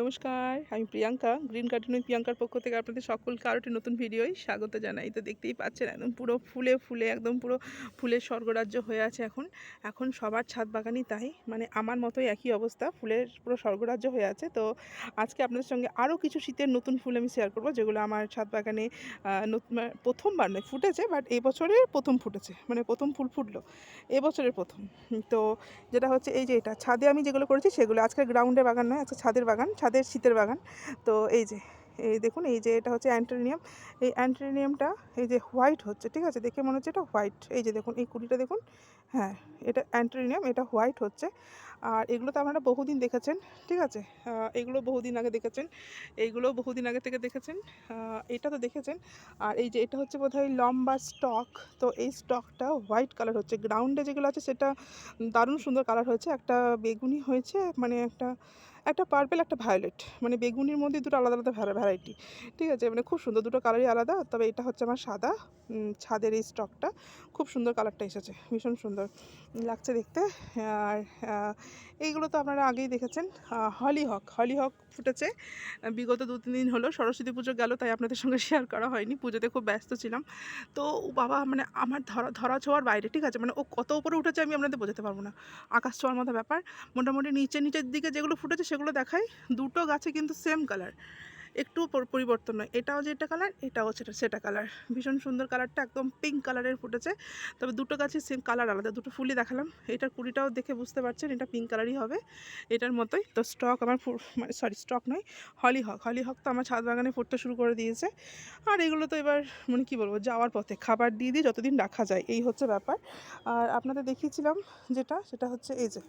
নমস্কার, আমি Priyanka green garden with প্রিয়াঙ্কার পক্ষ থেকে আপনাদের সকলকে আরও একটি নতুন ভিডিওয় স্বাগত জানাই। তো দেখতেই পাচ্ছেন, একদম পুরো ফুলে ফুলে, একদম পুরো ফুলের স্বর্গরাজ্য হয়ে আছে এখন। এখন সবার ছাদ বাগানই তাই মানে আমার মতোই একই অবস্থা, ফুলের পুরো স্বর্গরাজ্য হয়ে আছে। তো আজকে আপনাদের সঙ্গে আরও কিছু শীতের নতুন ফুল আমি শেয়ার করব, যেগুলো আমার ছাদ বাগানে মানে প্রথমবার নয়, ফুটেছে বাট এই বছরের প্রথম ফুটেছে মানে প্রথম ফুল ফুটলো এবছরের প্রথম। তো যেটা হচ্ছে এই যে এটা, ছাদে আমি যেগুলো করেছি সেগুলো, আজকে গ্রাউন্ডের বাগান নয়, আজকে ছাদের বাগান ছাদের শীতের বাগান। তো এই যে, এই দেখুন, এই যে এটা হচ্ছে অ্যান্টোরিনিয়াম। এই অ্যান্টোরিনিয়ামটা, এই যে হোয়াইট হচ্ছে, ঠিক আছে? দেখে মনে হচ্ছে এটা হোয়াইট। এই যে দেখুন, এই কুড়িটা দেখুন হ্যাঁ এটা অ্যান্টোরিনিয়াম, এটা হোয়াইট হচ্ছে। আর এগুলো তো আপনারা বহুদিন দেখেছেন, ঠিক আছে? এগুলো বহুদিন আগে দেখেছেন এইগুলো বহুদিন আগে থেকে দেখেছেন এটা তো দেখেছেন। আর এই যে এটা হচ্ছে বোধহয় লম্বা স্টক, তো এই স্টকটা হোয়াইট কালার হচ্ছে। গ্রাউন্ডে যেগুলো আছে, সেটা দারুণ সুন্দর কালার হয়েছে। একটা বেগুনি হয়েছে মানে একটা একটা পার্পেল একটা ভায়োলেট মানে বেগুনির মধ্যে দুটো আলাদা আলাদা ভ্যারাইটি ঠিক আছে? মানে খুব সুন্দর দুটো কালারই আলাদা, তবে এটা হচ্ছে আমার সাদা ছাদের এই স্টকটা খুব সুন্দর কালারটা এসেছে, ভীষণ সুন্দর লাগছে দেখতে, আর এইগুলো তো আপনারা আগেই দেখেছেন হলি হক হলি হক ফুটেছে, বিগত দু, তিন দিন হলো, সরস্বতী পুজো গেল, তাই আপনাদের সঙ্গে শেয়ার করা হয়নি, পুজোতে খুব ব্যস্ত ছিলাম, তো ও বাবা মানে আমার ধরা ধরা ছোঁয়ার বাইরে, ঠিক আছে? মানে ও কত উপরে উঠেছে আমি আপনাদের বোঝাতে পারব না, আকাশ ছোঁয়ার মতো ব্যাপার, মোটামুটি নিচে, নিচের দিকে যেগুলো ফুটেছে সেগুলো দেখাই, দুটো গাছে কিন্তু সেম কালার একটু পরিবর্তন নয়, এটাও যেটা কালার এটাও সেটা সেটা কালার ভীষণ সুন্দর কালারটা একদম পিঙ্ক কালারের ফুটেছে। তবে দুটো গাছের সেম কালার আলাদা দুটো ফুলই দেখালাম। এটার কুড়িটাও দেখে বুঝতে পারছেন, এটা পিঙ্ক কালারই হবে। এটার মতোই, তো স্টক আমার মানে সরি স্টক নয় হলি হক হলি হক তো আমার ছাদ বাগানে ফুটতে শুরু করে দিয়েছে। আর এগুলো তো এবার মানে কী বলব, যাওয়ার পথে, খাবার দিয়ে দিয়ে যতদিন রাখা যায়, এই হচ্ছে ব্যাপার। আর আপনাদের দেখিয়েছিলাম যেটা, সেটা হচ্ছে এই যে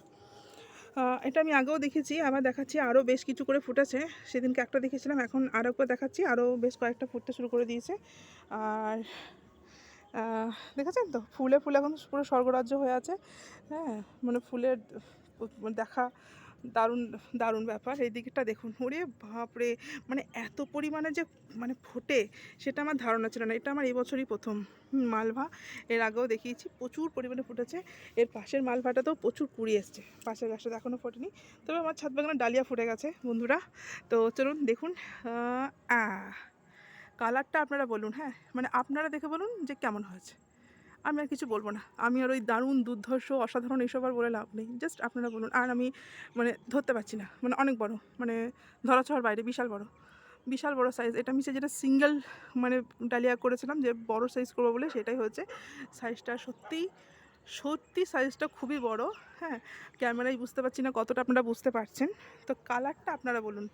এটা আমি আগেও দেখেছি, আবার দেখাচ্ছি, আরও বেশ কিছু করে ফুটেছে। সেদিনকে একটা দেখেছিলাম, এখন আরও একবার দেখাচ্ছি, আরও বেশ কয়েকটা ফুটতে শুরু করে দিয়েছে। আর দেখেছেন তো? ফুলে ফুলে এখন পুরো স্বর্গরাজ্য হয়ে আছে। হ্যাঁ মানে ফুলের দেখা দারুণ দারুণ ব্যাপার। এই দিকটা দেখুন। ওরে বাপরে! মানে এত পরিমাণে যে মানে ফোটে সেটা আমার ধারণা ছিল না। এটা আমার এবছরই প্রথম মালভা। এর আগেও দেখিয়েছি প্রচুর পরিমাণে ফুটেছে। এর পাশের মালভাটাতেও প্রচুর কুড়ি এসছে। পাশের গাছটা এখনও ফোটেনি। তবে আমার ছাদ বাগানে ডালিয়া ফুটে গেছে বন্ধুরা। তো চলুন দেখুন আহ, কালারটা আপনারা বলুন হ্যাঁ? মানে আপনারা দেখে বলুন যে কেমন হয়েছে। আমি আর কিছু বলব না। আমি আর ওই দারুণ দুর্ধর্ষ, অসাধারণ এসব আর বলে লাভ নেই। জাস্ট আপনারা বলুন। আর আমি মানে ধরতে পারছি না। মানে অনেক বড়। মানে ধরা ছোঁয়ার বাইরে বিশাল বড়। বিশাল বড় সাইজ এটা আমি যেটা সিঙ্গেল মানে ডালিয়া করেছিলাম যে বড় সাইজ করব বলে সেটাই হচ্ছে সাইজটা সত্যিই সত্যি সাইজটা খুবই বড় হ্যাঁ? ক্যামেরায় বুঝতে পারছি না কতটা আপনারা বুঝতে পারছেন। তো কালারটা আপনারা বলুন।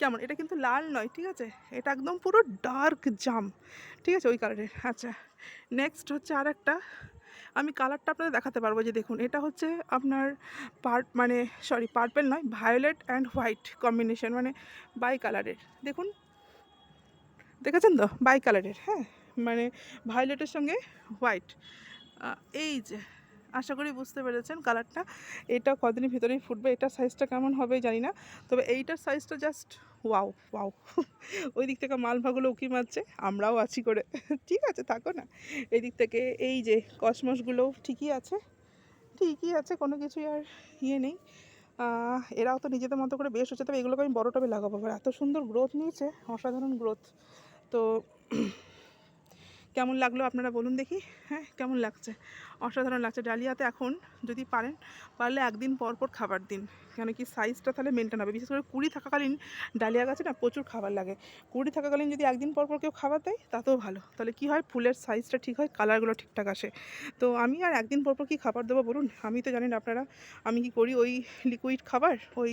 কেমন? এটা কিন্তু লাল নয়, ঠিক আছে? এটা একদম পুরো ডার্ক জাম ঠিক আছে? ওই কালারের আচ্ছা। নেক্সট হচ্ছে আর একটা আমি কালারটা আপনাদের দেখাতে পারব যে দেখুন, এটা হচ্ছে আপনার পার মানে সরি পার্পেল নয় ভায়োলেট অ্যান্ড হোয়াইট কম্বিনেশন মানে বাই কালারের দেখুন। দেখেছেন তো? বাই কালারের হ্যাঁ? মানে ভায়োলেটের সঙ্গে হোয়াইট এই যে। আশা করি বুঝতে পেরেছেন কালারটা। এটা কদিনের ভিতরেই ফুটবে এটার সাইজটা কেমন হবে জানি না। তবে এইটার সাইজটা জাস্ট ওয়াও ওয়াও ওই দিক থেকে মালভাগুলো উকি মারছে, আমরাও আছি করে। ঠিক আছে, থাকো না। এই দিক থেকে এই যে কসমসগুলোও ঠিকই আছে ঠিকই আছে, কোনো কিছুই আর ইয়ে নেই। এরাও তো নিজেদের মতো করে বেশ হচ্ছে, তবে এগুলোকে আমি বড় টবে লাগাবো। এত সুন্দর গ্রোথ নিয়েছে, অসাধারণ গ্রোথ তো কেমন লাগল আপনারা বলুন দেখি। হ্যাঁ কেমন লাগছে? অসাধারণ লাগছে। ডালিয়াতে এখন যদি পারেন, পারলে একদিন পর পর খাবার দিন। কেন কি সাইজটা তাহলে মেনটেন হবে। বিশেষ করে কুড়ি থাকাকালীন ডালিয়া গাছে না প্রচুর খাবার লাগে। কুড়ি থাকাকালীন যদি একদিন পর পর কেউ খাবার দেয়, তাতেও ভালো। তাহলে কি হয়? ফুলের সাইজটা ঠিক হয় কালারগুলো ঠিকঠাক আসে। তো আমি আর একদিন পর পর কী খাবার দেবো বলুন? আমি তো জানেন আপনারা, আমি কি করি ওই লিকুইড খাবার, ওই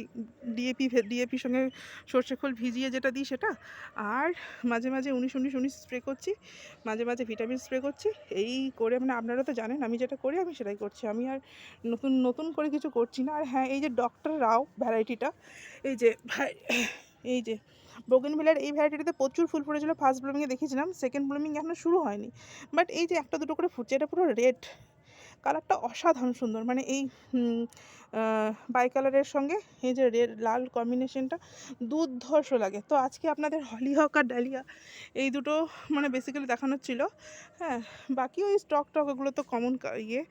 ডিএপি ডিএপির সঙ্গে সর্ষে খোল ভিজিয়ে যেটা দিই সেটা, আর মাঝে মাঝে উনিশ উনিশ উনিশ স্প্রে করছি। মাঝে মাঝে ভিটামিন স্প্রে করছি, এই করে মানে আপনারা তো জানেন আমি যেটা করি আমি সেটাই করছি। আমি আর নতুন নতুন করে কিছু করছি না। আর হ্যাঁ এই যে ডক্টর রাও ভ্যারাইটিটা, এই যে এই যে বোগেনভিলার এই ভ্যারাইটিটাতে প্রচুর ফুল ফুটেছিল। ফার্স্ট ব্লুমিংয়ে দেখেছিলাম সেকেন্ড ব্লুমিং এখনও শুরু হয়নি। বাট এই যে একটা দুটো করে ফুটছে, এটা পুরো রেড কালারটা অসাধারণ সুন্দর। মানে এই বাই কালারের সঙ্গে এই যে রেড লাল কম্বিনেশনটা দুর্ধর্ষ লাগে। তো আজকে আপনাদের হলিহক আর ডালিয়া এই দুটো মানে বেসিক্যালি দেখানোর ছিল। হ্যাঁ বাকি ওই স্টক টক ওগুলো তো কমন ইয়ে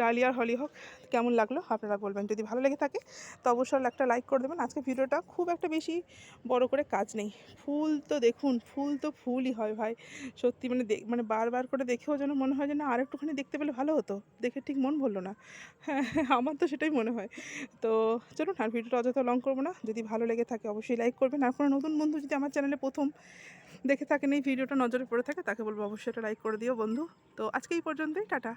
ডালিয়া আর হলিহক কেমন লাগল আপনারা বলবেন। যদি ভালো লেগে থাকে, তো অবশ্যই একটা লাইক করে দেবেন। আজকে ভিডিওটা খুব একটা বেশি বড় করে কাজ নেই। ফুল তো দেখুন, ফুল তো ফুলই হয় ভাই। সত্যি মানে মানে বারবার করে দেখেও যেন মনে হয় যে না আর একটুখানি দেখতে পেলে ভালো হতো। দেখে ঠিক মন ভরলো না। হ্যাঁ আমার তো সেটাই মনে হয়। তো চলুন আর ভিডিওটা অযথা লং করব না। যদি ভালো লেগে থাকে অবশ্যই লাইক করবেন। আর কোনো নতুন বন্ধু যদি আমার চ্যানেলে প্রথম দেখে থাকেন, এই ভিডিওটা নজরে পড়ে থাকে, তাকে বলব অবশ্যই একটা লাইক করে দিও বন্ধু। তো আজকে এই পর্যন্তই, টাটা।